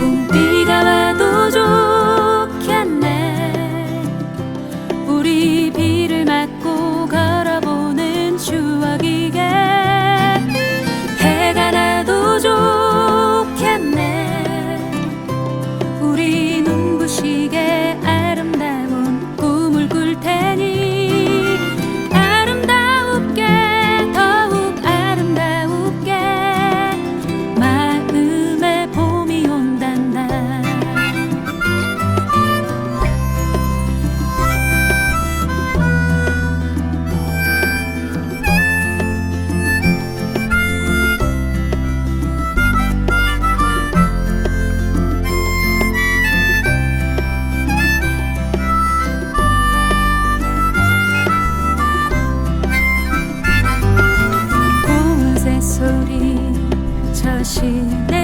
空地 소리 저 시내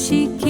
she keeps